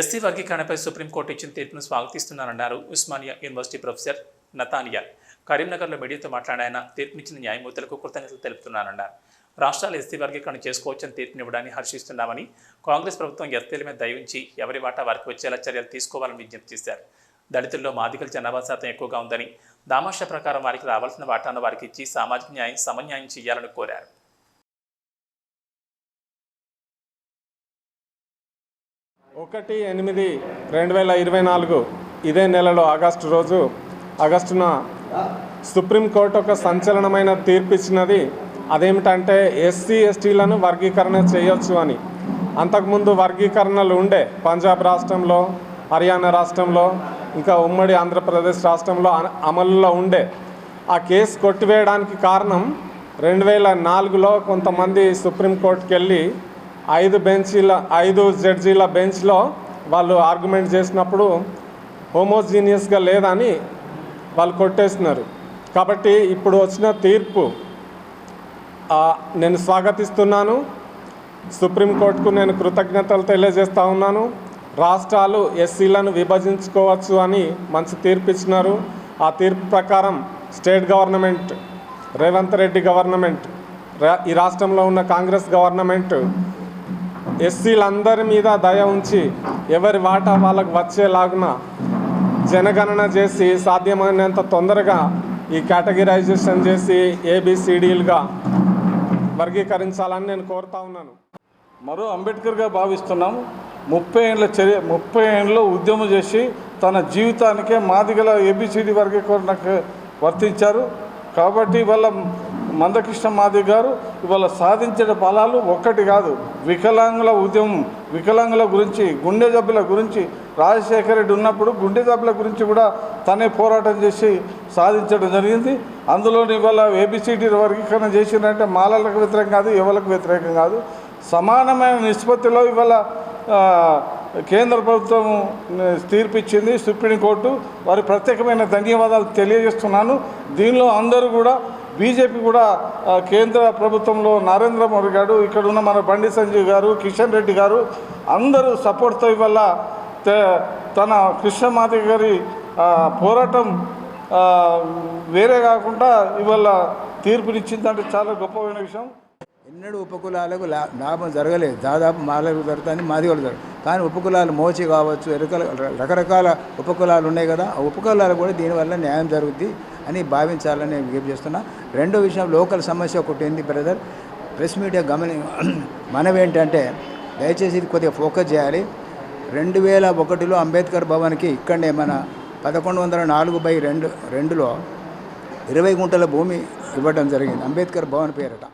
SC వర్గీకరణపై supreme court ఇచ్చిన తీర్పును స్వాగతిస్తున్నానన్నారు ఉస్మానియా యూనివర్సిటీ ప్రొఫెసర్ నతానియా కరీంనగర్లో మీడియాతో మాట్లాడాయన తీర్పునిచ్చిన న్యాయమూర్తులకు కృతజ్ఞతలు తెలుపుతున్నానన్నారు. రాష్ట్రాలు ఎస్సీ వర్గీకరణ చేసుకోవచ్చని తీర్పునివ్వడాన్ని హర్షిస్తున్నామని కాంగ్రెస్ ప్రభుత్వం ఎస్టీల మీద దయించి ఎవరి వాటా వారికి వచ్చేలా చర్యలు తీసుకోవాలని విజ్ఞప్తి చేశారు. దళితుల్లో మాదిగల జనాభా శాతం ఎక్కువగా ఉందని దామాష ప్రకారం వారికి రావాల్సిన వాటాను వారికి ఇచ్చి సామాజిక న్యాయం సమన్యాయం చేయాలని కోరారు. ఒకటి ఎనిమిది రెండు వేల ఇరవై నాలుగు ఇదే నెలలో ఆగస్టు రోజు ఆగస్టున సుప్రీంకోర్టు ఒక సంచలనమైన తీర్పు ఇచ్చినది అదేమిటంటే ఎస్సీ ఎస్టీలను వర్గీకరణ చేయొచ్చు అని. అంతకుముందు వర్గీకరణలు ఉండే పంజాబ్ రాష్ట్రంలో హర్యానా రాష్ట్రంలో ఇంకా ఉమ్మడి ఆంధ్రప్రదేశ్ రాష్ట్రంలో అమలులో ఉండే ఆ కేసు కొట్టివేయడానికి కారణం రెండు వేల నాలుగులో కొంతమంది సుప్రీంకోర్టుకి వెళ్ళి ఐదు బెంచీల ఐదు జడ్జీల బెంచ్లో వాళ్ళు ఆర్గ్యుమెంట్ చేసినప్పుడు హోమోజీనియస్గా లేదని వాళ్ళు కొట్టేస్తున్నారు. కాబట్టి ఇప్పుడు వచ్చిన తీర్పు నేను స్వాగతిస్తున్నాను. సుప్రీంకోర్టుకు నేను కృతజ్ఞతలు తెలియజేస్తూ ఉన్నాను. రాష్ట్రాలు ఎస్సీలను విభజించుకోవచ్చు అని మంచి తీర్పు ఇచ్చినారు. ఆ తీర్పు ప్రకారం state government Revanth Reddy government ఈ రాష్ట్రంలో ఉన్న కాంగ్రెస్ గవర్నమెంట్ ఎస్సీలందరి మీద దయ ఉంచి ఎవరి వాటా వాళ్ళకు వచ్చేలాగున జనగణన చేసి సాధ్యమైనంత తొందరగా ఈ కేటగిరైజేషన్ చేసి ఏబిసిడీలుగా వర్గీకరించాలని నేను కోరుతా ఉన్నాను. మరో అంబేద్కర్గా భావిస్తున్నాము ముప్పై ఏళ్ళ చర్య ముప్పై ఏళ్ళలో ఉద్యమం చేసి తన జీవితానికే మాదిగల ఏబిసిడి వర్గీకరణకు వర్తించారు. కాబట్టి వాళ్ళ మందకృష్ణ మాది గారు ఇవాళ సాధించిన ఫలాలు ఒక్కటి కాదు. వికలాంగుల ఉద్యమం వికలాంగుల గురించి గుండె జబ్బుల గురించి రాజశేఖర రెడ్డి ఉన్నప్పుడు గుండె జబ్బుల గురించి కూడా తనే పోరాటం చేసి సాధించడం జరిగింది. అందులో ఇవాళ ఏబిసిడి వర్గీకరణ చేసిందంటే మాలలకు వ్యతిరేకం కాదు యువలకు వ్యతిరేకం కాదు. సమానమైన నిష్పత్తిలో ఇవాళ కేంద్ర ప్రభుత్వం తీర్పిచ్చింది సుప్రీంకోర్టు. వారి ప్రత్యేకమైన ధన్యవాదాలు తెలియజేస్తున్నాను. దీనిలో అందరూ కూడా బీజేపీ కూడా కేంద్ర ప్రభుత్వంలో నరేంద్ర మోడీ గారు ఇక్కడ ఉన్న మన బండి సంజయ్ గారు కిషన్ రెడ్డి గారు అందరూ సపోర్ట్తో వల్ల తే- తన కృష్ణమాతి గారి పోరాటం వేరే కాకుండా ఇవాళ తీర్పునిచ్చిందంటే చాలా గొప్పమైన విషయం. ఎన్నడూ ఉపకులాలకు లాభం జరగలేదు. దాదాపు మాలకు జరుగుతుంది మాది కూడా జరగదు కానీ ఉపకులాలు మోచి కావచ్చు రకరకాల ఉపకులాలు ఉన్నాయి కదా ఆ ఉపకులాలు కూడా దీనివల్ల న్యాయం జరుగుద్ది. అని భావించాలని నేను విజ్ఞప్తి చేస్తున్నా. రెండో విషయం లోకల్ సమస్య ఒకటి ఏంది బ్రదర్? ప్రెస్ మీడియా గమని మనం ఏంటంటే దయచేసి ఇది కొద్దిగా ఫోకస్ చేయాలి. రెండు వేల ఒకటిలో అంబేద్కర్ భవన్కి ఇక్కడనే మన పదకొండు వందల నాలుగు బై రెండు రెండులో ఇరవై గుంటల భూమి ఇవ్వడం జరిగింది. అంబేద్కర్ భవన్ పేరట.